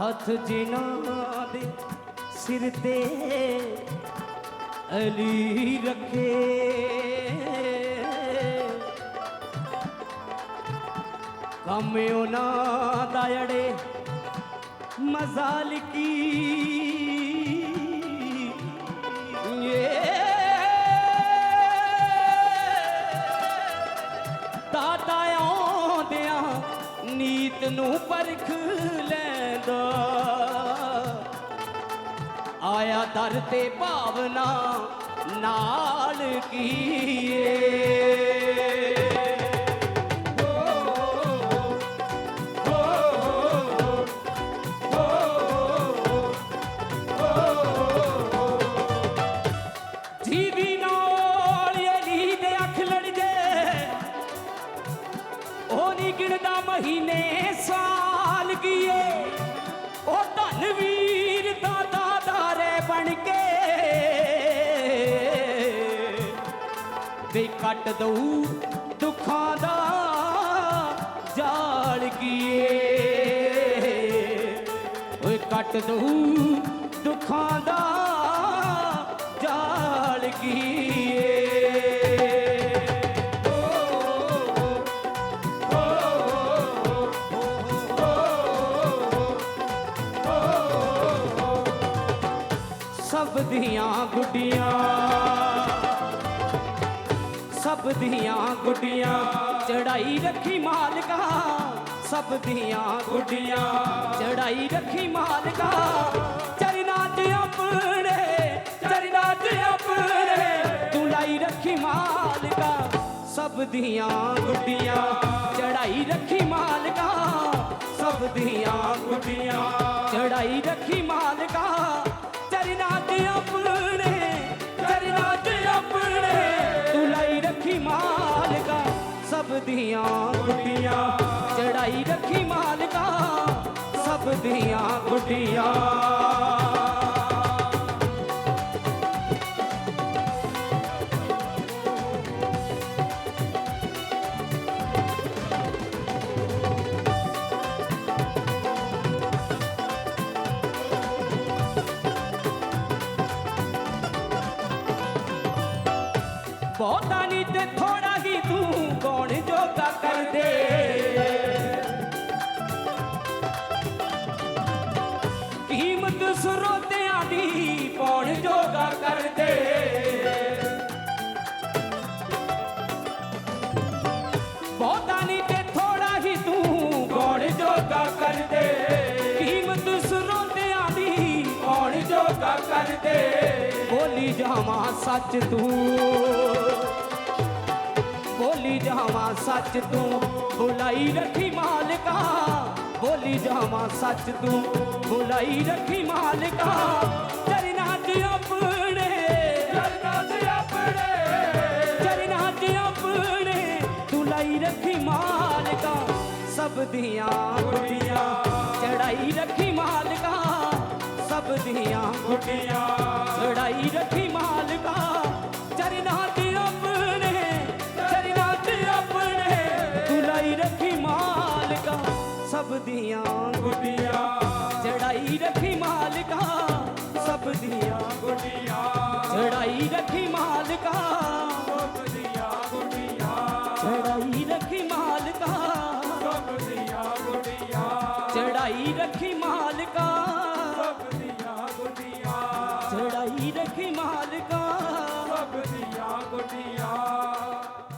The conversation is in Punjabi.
ਹੱਥ ਜਿਨ੍ਹਾਂ ਦੇ ਸਿਰ ਤੇ ਅਲੀ ਰੱਖੇ। ਕੰਮ ਉਹਨਾਂ ਦਾ ਅੜੇ ਮਜ਼ਾਲਕੀ ਨੀਤ ਨੂੰ ਪਰਖ ਲੈਂਦਾ। ਆਇਆ ਦਰ ਤੇ ਭਾਵਨਾ ਨਾਲ ਕੀਏ। ਨਹੀਂ ਗਿਣਦਾ ਮਹੀਨੇ ਸਾਲ ਕੀਏ। ਉਹ ਧਨ ਵੀਰ ਦਾ ਦਾਦਾਰੇ ਬਣ ਕੇ। ਵੇ ਕੱਟ ਦਊ ਦੁੱਖਾਂ ਦਾ ਜਾਲ ਕੀਏ। ਓਏ ਕੱਟ ਦਊ ਸਭ ਦੀਆਂ ਗੁੱਡੀਆਂ। ਸਭ ਦੀਆਂ ਗੁੱਡੀਆਂ। ਚੜਾਈ ਰੱਖੀ ਮਾਲਕਾ, ਸਭ ਦੀਆਂ ਗੁੱਡੀਆਂ। ਚੜਾਈ ਰੱਖੀ ਮਾਲਕਾ, ਚਰਨਾਂ 'ਚ ਆਪਣੇ, ਚਰਨਾਂ 'ਚ ਆਪਣੇ। ਤੂੰ ਲਾਈ ਰੱਖੀ ਮਾਲਕਾ, ਸਭ ਦੀਆਂ ਗੁੱਡੀਆਂ। ਚੜਾਈ ਰੱਖੀ ਮਾਲਕਾ, ਸਭ ਦੀਆਂ ਗੁੱਡੀਆਂ। ਚੜਾਈ ਰੱਖੀ ਮਾਲਕਾ ਚਰਨਾਂ 'ਚ ਆਪਣੇ ਚਰਨਾਂ 'ਚ ਆਪਣੇ। ਤੂੰ ਲਾਈ ਰੱਖੀ ਮਾਲਕਾ ਸਭ ਦੀਆਂ ਗੁੱਡੀਆਂ। ਚੜਾਈ ਰੱਖੀ ਮਾਲਕਾ ਸਭ ਦੀਆਂ ਗੁੱਡੀਆਂ। ਬਹੁਤਾ ਨਹੀਂ ਤੇ ਥੋੜਾ ਹੀ ਤੂੰ ਕੌਣ ਜੋਗਾ ਕਰ ਦੇ ਕੀਮਤ ਸਰੋਤਿਆਂ ਦੀ ਕੌਣ ਜੋਗਾ ਕਰ ਦੇ ਬਹੁਤਾ ਨਹੀਂ ਤੇ ਥੋੜਾ ਹੀ ਤੂੰ ਕੌਣ ਜੋਗਾ ਕਰ ਦੇ ਕੀਮਤ ਸਰੋਤਿਆਂ ਦੀ ਕੌਣ ਜੋਗਾ ਕਰ ਦੇ ਬੋਲੀ ਜਾਵਾਂ ਸੱਚ ਤੂੰ। ਬੋਲੀ ਜਾਵਾਂ ਸੱਚ ਤੂੰ, ਬੁਲਾਈ ਰੱਖੀ ਮਾਲਕਾ। ਬੋਲੀ ਜਾਵਾਂ ਸੱਚ ਤੂੰ, ਬੁਲਾਈ ਰੱਖੀ ਮਾਲਕਾ। ਚਰਨਾਂ 'ਚ ਆਪਣੇ ਚਰਨਾਂ 'ਚ ਆਪਣੇ ਚਰਨਾਂ 'ਚ ਆਪਣੇ ਤੂੰ ਲਾਈ ਰੱਖੀ ਮਾਲਕਾ। ਸਭ ਦੀਆਂ ਗੁੱਡੀਆਂ, ਚੜਾਈ ਰੱਖੀ ਮਾਲਕਾ। ਸਭ ਦੀਆਂ ਗੁੱਡੀਆਂ, ਚੜਾਈ ਰੱਖੀ ਮਾਲਕਾ। ਚਰਨਾਂ 'ਚ ਆਪਣੇ ਸਭ ਦੀਆਂ ਗੁੱਡੀਆਂ ਚੜਾਈ ਰੱਖੀ ਮਾਲਕਾ। ਸਭ ਦੀਆਂ ਗੁੱਡੀਆਂ ਚੜਾਈ ਰੱਖੀ ਮਾਲਕਾ। ਸਭ ਦੀਆਂ ਗੁੱਡੀਆਂ ਚੜਾਈ ਰੱਖੀ ਮਾਲਕਾ। ਸਭ ਦੀਆਂ ਗੁੱਡੀਆਂ ਚੜਾਈ ਰੱਖੀ ਮਾਲਕਾ।